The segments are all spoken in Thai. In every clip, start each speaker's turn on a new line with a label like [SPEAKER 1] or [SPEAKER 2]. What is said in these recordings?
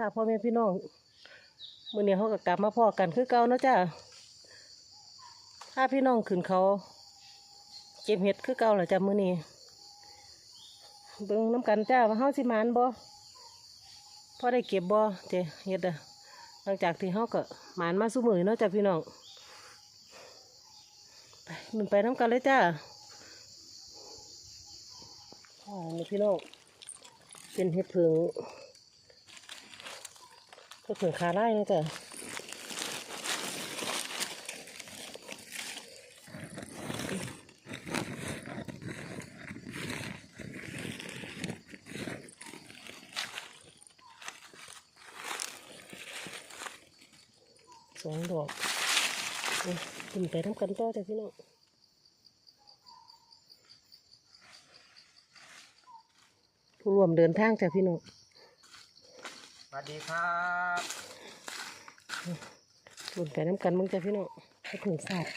[SPEAKER 1] ค่ะพ่อแม่พี่น้องมื้อนี้เขาก็กลับมาพ่อกันคือเก่าเนาะจ้าถ้าพี่น้องขึ้นเขาเก็บเห็ดคือเก่าเหรอจ้ามื้อนี้เบิ่งน้ำกันจ้าว่าเฮาสิมานบ่พอได้เก็บบ่เจ้เฮ็ดอะหลังจากที่เฮาก็หมานมาซุมื้อเนาะจ้าพี่น้องไปมันไปน้ำกันเลยจ้าอ่านี่พี่น้องเป็นเห็ดเพิง ก็เผื่อคาไล่นะจ๊ะสองดอกอาขึ้นไปทำกันต่อจ้ะพี่น้องผู้รวมเดินทางจ้ะพี่น้อง
[SPEAKER 2] วัสดีครับ
[SPEAKER 1] บุญไปน้ำกันมึงจ้ะพี่น้องให้ถึงศาสตร์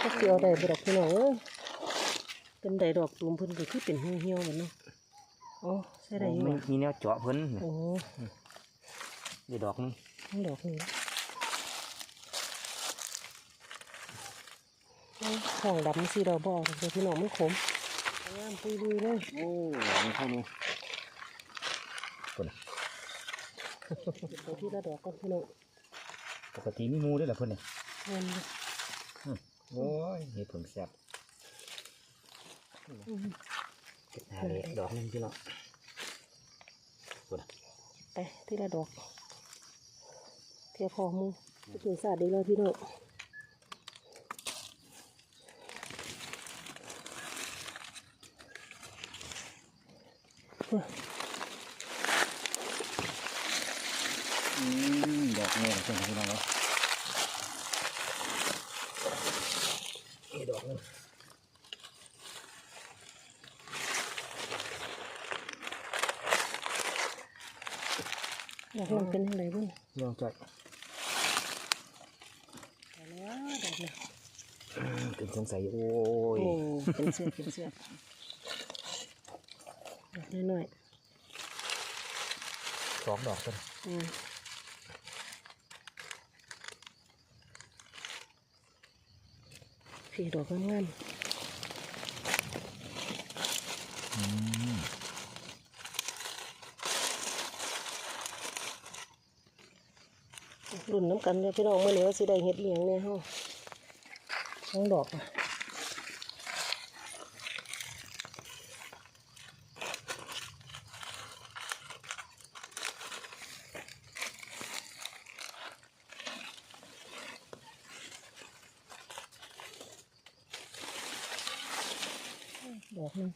[SPEAKER 1] ถ้าเสียวได้บดอกพี่น้องเอ้ยเป็นได้ดอกตูมเพิ่นก็คือเป็นเหี่ยวๆเหมือนเนาะอ๋อใช่ได้อยู่
[SPEAKER 2] มี
[SPEAKER 1] อะ
[SPEAKER 2] มีแนวเจาะเพิ่น
[SPEAKER 1] โอ้
[SPEAKER 2] ดีดอกหนึง
[SPEAKER 1] ทั้งดอกนี่ของดำสีดอกบอกเดี๋ยวพี่น้องมันขมงามปุยลุยเลย
[SPEAKER 2] โอ้มีเท่านี้คนน่ะ
[SPEAKER 1] ไปที่ละดอกก่อนพี่น้อง
[SPEAKER 2] ปกติมีหมูด้วยเหรอเพิ่นเนี่ย
[SPEAKER 1] เงิน
[SPEAKER 2] โอ้ยเห็ดผงแซ่บเก็บหาเลยดอกหนึงพี่น้องคนน่ะ
[SPEAKER 1] ไปที่ละดอกเทียบพอมือไปถึงศาสตร์ดีแล้วพี่น้อง
[SPEAKER 2] อืม ดอกนี้ของเพิ่นพี่น้องเนาะนี่ดอกหนึง
[SPEAKER 1] ดอกมันเป็นอะไรบ้าง
[SPEAKER 2] ลองจอย
[SPEAKER 1] ไปแล้วดอกเนี่ย
[SPEAKER 2] อืมเป็นสงสัยโอ้ย
[SPEAKER 1] โอ้เป็นเสื้อเป็นเสื้อดอกน้อย
[SPEAKER 2] สองดอกเพิ่น
[SPEAKER 1] ๆอืม พี่ดอกงาม
[SPEAKER 2] อืม
[SPEAKER 1] ๆรุ่นน้ำกันเลยพี่น้องเมื่อนี้ว่าสิได้เห็ดเลี้ยงเนี่ยเฮาสองดอกอะดอกหนึง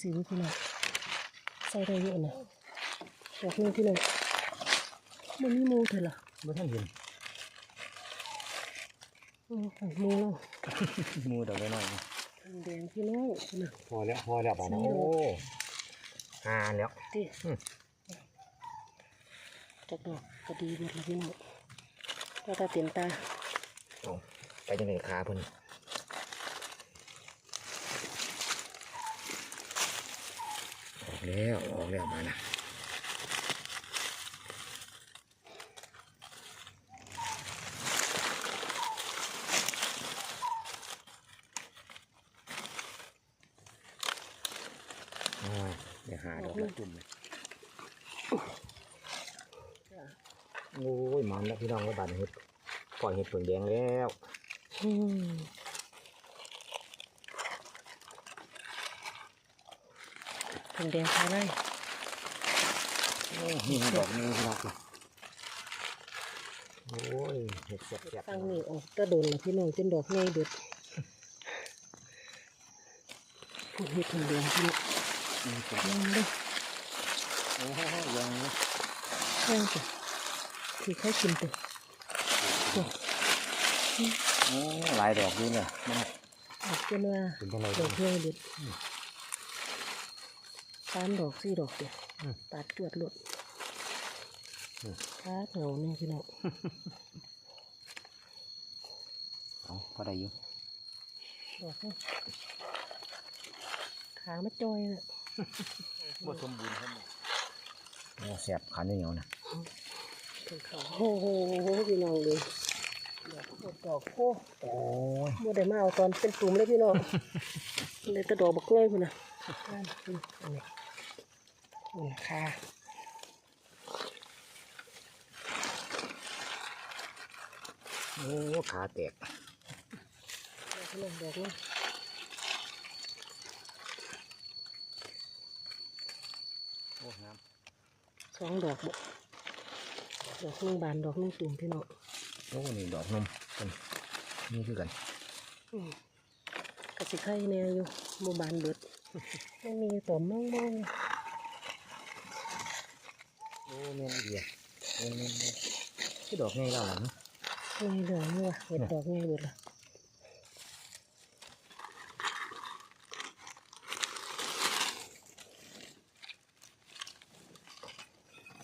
[SPEAKER 1] ขึ้นในสีพี่น้องใส่ได้เยอะนะดอกหนึงพี่น้องมันมีหมูเถอะล่ะ
[SPEAKER 2] ไม่ท่านเห็น
[SPEAKER 1] อืมหมูแล้ว
[SPEAKER 2] หมูดอกน้อยๆนะ
[SPEAKER 1] แดงพี่น้องนะ
[SPEAKER 2] พอแล้วพอแล้วป่ะนะ
[SPEAKER 1] ใช่
[SPEAKER 2] โอ้
[SPEAKER 1] แล้ว
[SPEAKER 2] หาแล้ว
[SPEAKER 1] ดิ
[SPEAKER 2] อืม
[SPEAKER 1] จักดอกก็ดีหมดแล้วพี่น้องก็ตาเต็มตา
[SPEAKER 2] เอาไปจังไหนขาเพิ่นออก แล้วออกแล้วมานะโอ้ยเดี๋ยวหาดอกละจุ่มเลยโอ้ยมันแล้วพี่น้องก็บานเห็ดปล่อยเห็ดผลแดงแล้ว
[SPEAKER 1] อืมผงแดงคาไร่
[SPEAKER 2] โอ้นี่ดอกนี้พี่น้องโอ้ยเห็ดแซ่บๆ
[SPEAKER 1] ตั้งนี่ออกกระโดนแล้วพี่น้องจนดอกใหญ่เด็ดพูดเห็ดผงแดงพี่น้อง
[SPEAKER 2] อืมจ้ะ
[SPEAKER 1] ยังเลย
[SPEAKER 2] โอ้โหยังนะ
[SPEAKER 1] ยังจ้ะที่เขากินตัว
[SPEAKER 2] โอ้หลายดอกด้วยเนี่ยมัน
[SPEAKER 1] ออกจนว่า
[SPEAKER 2] เป็นจังไร
[SPEAKER 1] ดอกใหญ่เด็ด สามดอกสี่ดอกเดียว
[SPEAKER 2] อืม
[SPEAKER 1] ปาดจวดหลุด
[SPEAKER 2] อืม
[SPEAKER 1] คาเหงาหนึ่งพี่น้อง
[SPEAKER 2] เอาพอได้อยู่
[SPEAKER 1] ดอกนี่ขามาจอยน่ะ
[SPEAKER 2] บ่สมบูรณ์ครับโอ้แซ่บขาเหนียวๆนะ
[SPEAKER 1] เป็นเขาโอ้โหพี่น้องเลยดอกโคตรดอกโค
[SPEAKER 2] โอ้ย
[SPEAKER 1] เมื่อได้มาเอาตอนเป็นตุ่มเลยพี่น้องเลยแตะดอกบักเงยพุ่นน่ะนั่นนี่ อันนี้นี่ค่ะ
[SPEAKER 2] โอ้ขาแตก
[SPEAKER 1] พี่น้องดอกนี้
[SPEAKER 2] โอ้งาม
[SPEAKER 1] สองดอกบ่ดอกหนึงบานดอกหนึงตุ่มพี่น้อง
[SPEAKER 2] โอ้นี่ดอกนมกันนี่คือกัน
[SPEAKER 1] อืมกระสิไข่เนี่ยอยู่หมู่บ้านเบิดยังมีต่อมมองม อง
[SPEAKER 2] โอ้เมนเดียเมนเมนเมนคือดอกไงเล่าหลัง
[SPEAKER 1] มีเหลืองอยู่ว่ะเห็ดดอกไงเบิดละ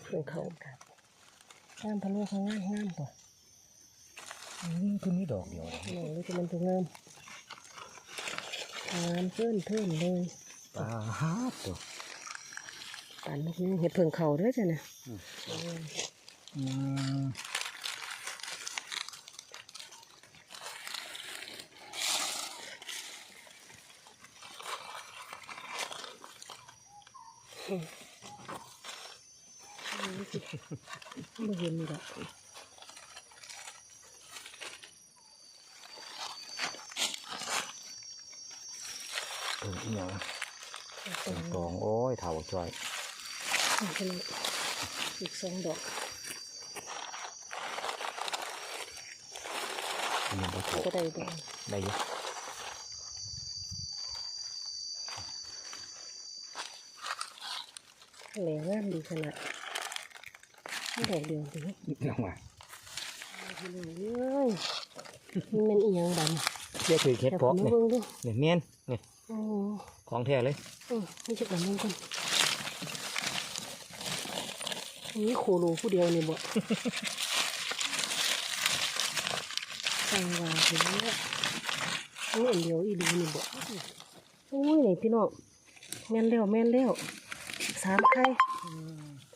[SPEAKER 1] เพิ่งเขาครับงามพะโล้เขางามงามกว่า
[SPEAKER 2] นี่คือมีดอกเดียวนะ
[SPEAKER 1] หนูนี่จะมันถึงงามงามเพื่อนเพื่อนเลย
[SPEAKER 2] ปลาฮาดตัว
[SPEAKER 1] ป่านนกนี้เห็ดเพิ่งเขาเด้วยจ้ะเนี่ย
[SPEAKER 2] อืม
[SPEAKER 1] ไม่เห็นดอก
[SPEAKER 2] เอออีหยังเป็นตองโอ้ยเถาจอย
[SPEAKER 1] อีกสองดอก
[SPEAKER 2] นี่บ่โถ
[SPEAKER 1] ก็ได้ดอก
[SPEAKER 2] ได้อยัง
[SPEAKER 1] แหลงงามดีขนาดไม่ดอกเดียวถึง
[SPEAKER 2] ลองว่า
[SPEAKER 1] พี่น้องเอ้ยมันเป็นอีหยังบัน
[SPEAKER 2] เสียถือเค็ด
[SPEAKER 1] แต่
[SPEAKER 2] เพาะ
[SPEAKER 1] ผม
[SPEAKER 2] เนี่ย
[SPEAKER 1] เบิ่งดู
[SPEAKER 2] เนี่ยเมียนเนี่ย
[SPEAKER 1] โอ้
[SPEAKER 2] ของแท้เลย
[SPEAKER 1] อืมไม่ใช่แบบนั้นกัน นี่โคโลผู้เดียวนี่บ่ใส่ว่าถึงเนี่ยนี่อันเดียวอีดีนี่บ่โอ้ยนี่พี่น้องแม่นแล้วแม่นแล้วสามไข่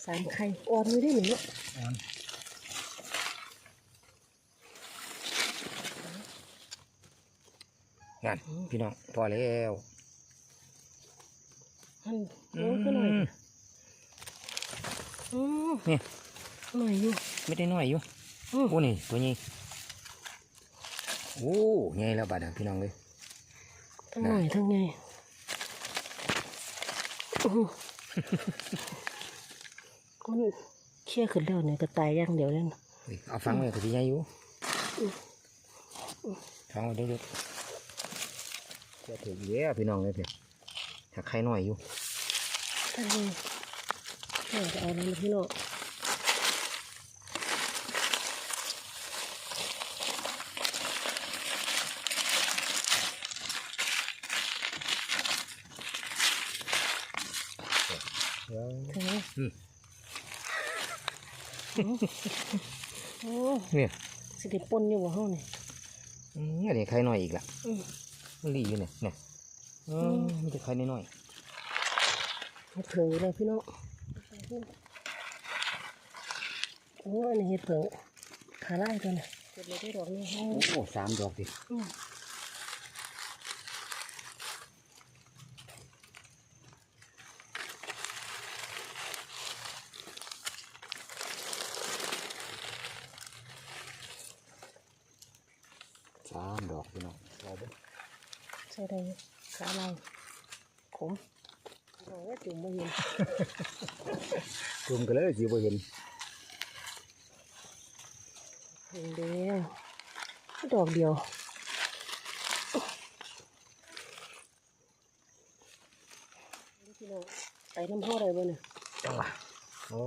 [SPEAKER 1] สามไข่อ่อนอยู่ได้หนึ่งเนาะ
[SPEAKER 2] งานพี่น้องพอแล้ว
[SPEAKER 1] อันโอ้ยก็หน่อยอืม
[SPEAKER 2] นี่
[SPEAKER 1] หน่อยอยู่
[SPEAKER 2] ไม่ได้น้อยอยู่
[SPEAKER 1] อืม
[SPEAKER 2] โอ้นี่ตัวนี้โอ้ใหญ่แล้วบาดนะพี่น้องเลย
[SPEAKER 1] ทั้งหน่อยทั้งไงอื้อหือมันเชี่ยขึ้นแล้วเนี่ยก็ตายอย่างเดียวเลยนะ
[SPEAKER 2] เฮ้ยเอาฟังเลยก็สิใหญ่อยู่
[SPEAKER 1] อืม
[SPEAKER 2] ฟังไว้เด็กๆจะถือเยอะพี่น้องเลยเพี่ถ้าใครน้อยอยู่
[SPEAKER 1] ทั้งไงเออ จะเอาแล้วนะพี่น้อง
[SPEAKER 2] เดี๋ยว
[SPEAKER 1] ถึงไหม
[SPEAKER 2] อืม
[SPEAKER 1] โอ้
[SPEAKER 2] เนี่ย
[SPEAKER 1] สิได้ปนอยู่บ่เฮานี่
[SPEAKER 2] อืมอันนี้ใครน้อยอีกละ
[SPEAKER 1] อืม
[SPEAKER 2] มันรีอยู่เนี่ยเนี่ยอื
[SPEAKER 1] อื
[SPEAKER 2] ม
[SPEAKER 1] ม
[SPEAKER 2] มีแต่ใครน้อย
[SPEAKER 1] เฮ็ดเผิงอยู่เลยพี่น้อง โอ้อันนี้เฮ็ดเผิงขาไล่ตัวน่ะเก็บเลยได้ดอกนี้ให้
[SPEAKER 2] ๆโอ้โหสามดอกดิ
[SPEAKER 1] อืม
[SPEAKER 2] สามดอกพี่น้องรอเบิ่ง
[SPEAKER 1] ใช่ได้อยู่ขาไล่ขม ดอกว่าจุ่มบ่เห็น
[SPEAKER 2] รวมกันเลยสิบ่เห็น
[SPEAKER 1] เห็นเด้อดอกเดียวพี่น้องไปน้ำห้อได้บ่เนี่ย
[SPEAKER 2] จังหวะโอ้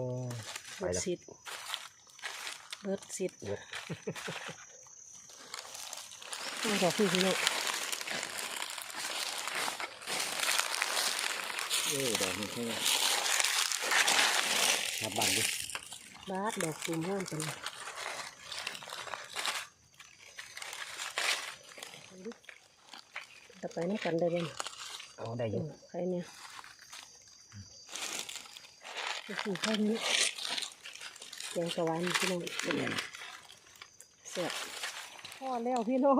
[SPEAKER 2] ไป
[SPEAKER 1] เบิด
[SPEAKER 2] แล้ว
[SPEAKER 1] สิทธิ์เบิดสิทธิ์
[SPEAKER 2] เบิด
[SPEAKER 1] นี่ดอกพี่พี่น้อง
[SPEAKER 2] เอ้ยดอกนี้คือมาบันดิ
[SPEAKER 1] บาดดอกตูมงามจังเลยเอาดิจะไปน้ำกันได้บ่เนี่ย
[SPEAKER 2] เอาได้อ
[SPEAKER 1] อื
[SPEAKER 2] ยู่
[SPEAKER 1] มใครเนี่ยก็คือแค่นี้แกงสวรรค์พี่น้องเสียบพอแล้วพี่น้อง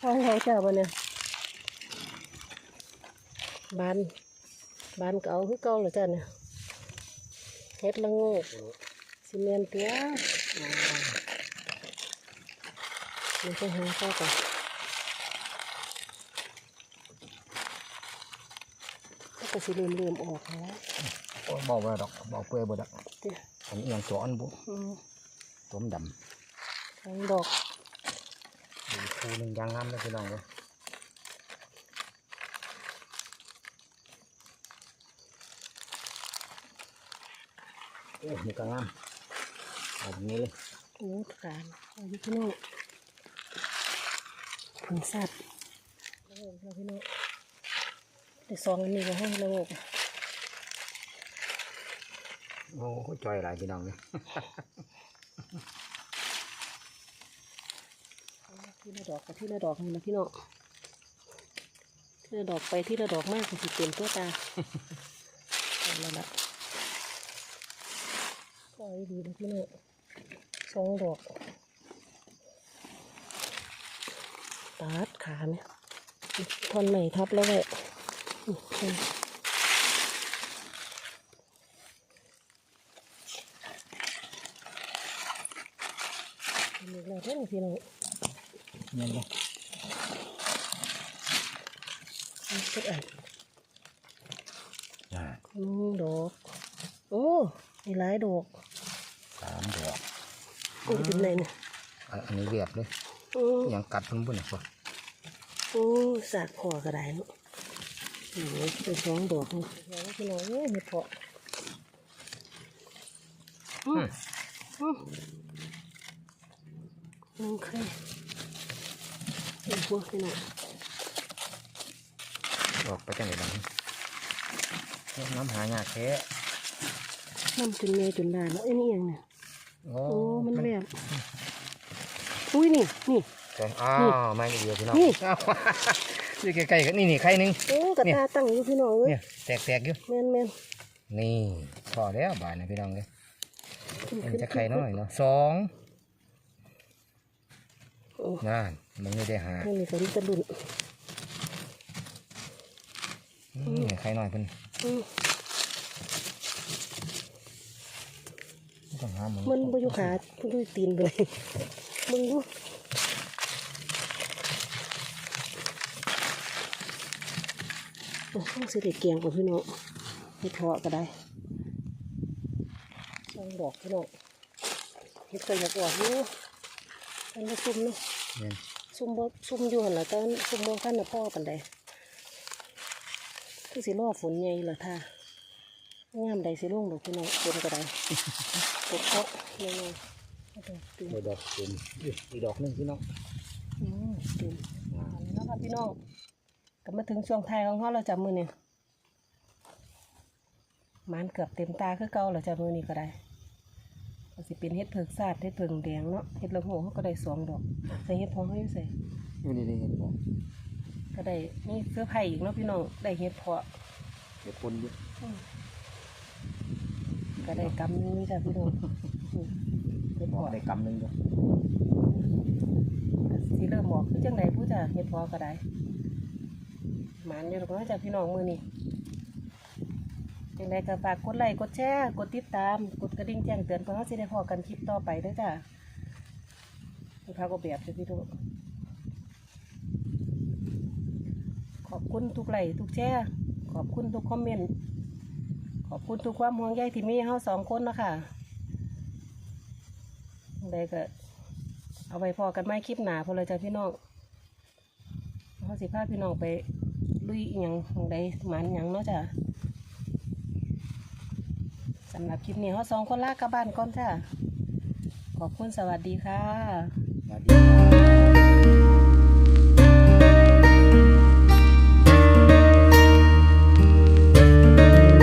[SPEAKER 1] พอแล้วจ้าวันเนี่ย บานบานเก่าคือเก่าเหรอจ้าเนี่ยเฮ็ดละโงกซีเมนต์ตัวอ่ามันจะหาเข้ากันแล้วก็สิเริ่มๆออกแล้ว
[SPEAKER 2] โอ้ยบอกว่าดอกบอกเปื่อยบ่ดอก
[SPEAKER 1] เดี๋ยว
[SPEAKER 2] อันนี้ยังตัวอันบุ
[SPEAKER 1] อืม
[SPEAKER 2] ตัวมันด
[SPEAKER 1] ทั้งดอกำ
[SPEAKER 2] ดูคูหนึ่งยางงามเลยพี่น้องเลย อ้นี่ก็งามเอาแบบนี้เลย
[SPEAKER 1] โอ้การอายุพี่น้องผงสัตว์แล้วก็พี่น้องแต่ซองอันนี้ก็ให้ระบบ
[SPEAKER 2] โอ้โหจอยหลายพี่น้องเลย
[SPEAKER 1] ที่ละดอกกับที่ละดอกนี่นะพี่น้องที่ละดอกไปที่ละดอกมากก็สิเต็มตัวตาเอาแล้วละก็ไอ้ ดีนะพี่น้องสองดอกตัดขาเนี่ยทอนไหนทับแล้วเว้ยอืมอืมอันนี้เราเท่าพี่น้อง
[SPEAKER 2] เงี้ยเลย
[SPEAKER 1] นี่ก็อ่าน
[SPEAKER 2] อ่า
[SPEAKER 1] อืมดอก โอ้มีหลายดอก
[SPEAKER 2] สามดอก
[SPEAKER 1] โอ้ยเป็นไรเนี่ย
[SPEAKER 2] อะอันนี้เรียบเลย
[SPEAKER 1] โอ้
[SPEAKER 2] ยังกัดมันบุ่นเนี่ยพอ
[SPEAKER 1] โอ้สากคอกระไดเนาะโอ้ยเป็นสองดอกนี่เดี๋ยวพี่น้องเอ้ยเห็ดเพาะอืมอืมโอเคเป็นพวกพี่น้อง
[SPEAKER 2] ดอกไปจังไหนบ้างน้ำหายากแท้
[SPEAKER 1] น้ำจนเมยจนได้แล้วไอ้นี่ยังเนี่ย
[SPEAKER 2] โอ้
[SPEAKER 1] โอ้มันแบบอุ้ยนี่นี่
[SPEAKER 2] แกงอ้าวไม่เดียวพี่น้อง
[SPEAKER 1] นี่
[SPEAKER 2] อ้าวอยู่ใกล้ๆกันนี่นี่ไข่หนึ่ง
[SPEAKER 1] โอ้กระ
[SPEAKER 2] เนี่ย
[SPEAKER 1] ตาตั้งอยู่พี่น้องเอ้ย
[SPEAKER 2] เนี่ยแตกๆอยู่
[SPEAKER 1] แม่นแม่น
[SPEAKER 2] นี่พอแล้วบานนะพี่น้องเลย
[SPEAKER 1] ขึ้น
[SPEAKER 2] มัน
[SPEAKER 1] ขึ้น
[SPEAKER 2] จะไข่น้อยเนาะสอง
[SPEAKER 1] โอ้
[SPEAKER 2] นั่นมันไม่ได้หา
[SPEAKER 1] ข้างนี้ก็มีกระดุน
[SPEAKER 2] อืมไข่น้อยเพิ่น
[SPEAKER 1] อืม
[SPEAKER 2] ต้องหามัน
[SPEAKER 1] มันบ่อยู่ขาบ่อยู่ตีนไปเลยมึงดูโอ้ต้องสิได้เกียงกว่าพี่น้องเฮ็ดเพาะก็ได้สองดอกพี่น้องเฮ็ดก็อยากออกอยู่อันนี้ซุ่มเนาะ
[SPEAKER 2] เนี่ย
[SPEAKER 1] ซุ่มบ่ซุ่มอยู่หั่นล่ะแต่ซุ่มบ่คันน่ะพ่อปานใดคือสิรอฝนใหญ่ล่ะท่า งามใดสิลงดอกพี่น้องฝนก็ได้ตกเคาะยังไงเอาดอกตื่น
[SPEAKER 2] เดี๋ยวดอกตุ่มอุ๊ยอีกดอกหนึงพี่น้อง
[SPEAKER 1] อืมตื่นเอาแล้วครับพี่น้องก็มาถึงช่วงท้ายของเขาเราจับมือเนี่ยมันเกือบเต็มตาคือเก่าเราจับมือนี่ก็ได้ก็สิเป็นเฮ็ดเผือกซาดเฮ็ดเผือกแดงเนาะเฮ็ดละโงกเขาก็ได้สองดอกใส่เฮ็ดพอเขาอยู่ใส่
[SPEAKER 2] อยู่นี่ได้เห็นบ่
[SPEAKER 1] ก็ได้นี่เสื้อไผ่อีกเนาะพี่น้องได้เฮ็ดเพาะ
[SPEAKER 2] เดี๋ยวคนอยู่
[SPEAKER 1] ก็ได้กำนึงนี่จ้ะพี่น้องอืมเฮ็ด
[SPEAKER 2] บอก
[SPEAKER 1] เพาะ
[SPEAKER 2] ได้กำหนึงจ้ะ
[SPEAKER 1] ก็สิเริ่มบอกคือจังไดผู้จ้ะเฮ็ดเพอก็ได้หมันอยู่ดอกเนาะจ้ะพี่น้องมื้อนี้จังไดก็ฝากกดไลค์กดแชร์กดติดตามกดกระดิ่งแจ้งเตือนเพื่อเราสิได้พอกันคลิปต่อไปเด้อจ้ะพี่พาก็แบบเด้อพี่ทุกขอบคุณทุกไลค์ทุกแชร์ขอบคุณทุกคอมเมนต์ข อบคุณทุกความห่วงใยที่มีห้เราสองคนนะคะจังไดก็เอาไว้พอกันไม่คลิปหนาพอเลยจ้ะพี่น้องเขาสิพาพี่น้องไปลุยอย่างหม้องใดหมันหยังเนาะจ้ะสำหรับคลิปนี้เขาสองคนลากกลับบ้านก่อนจ้ะขอบคุณสวัสดีค่ะ
[SPEAKER 2] สวัสดีครับ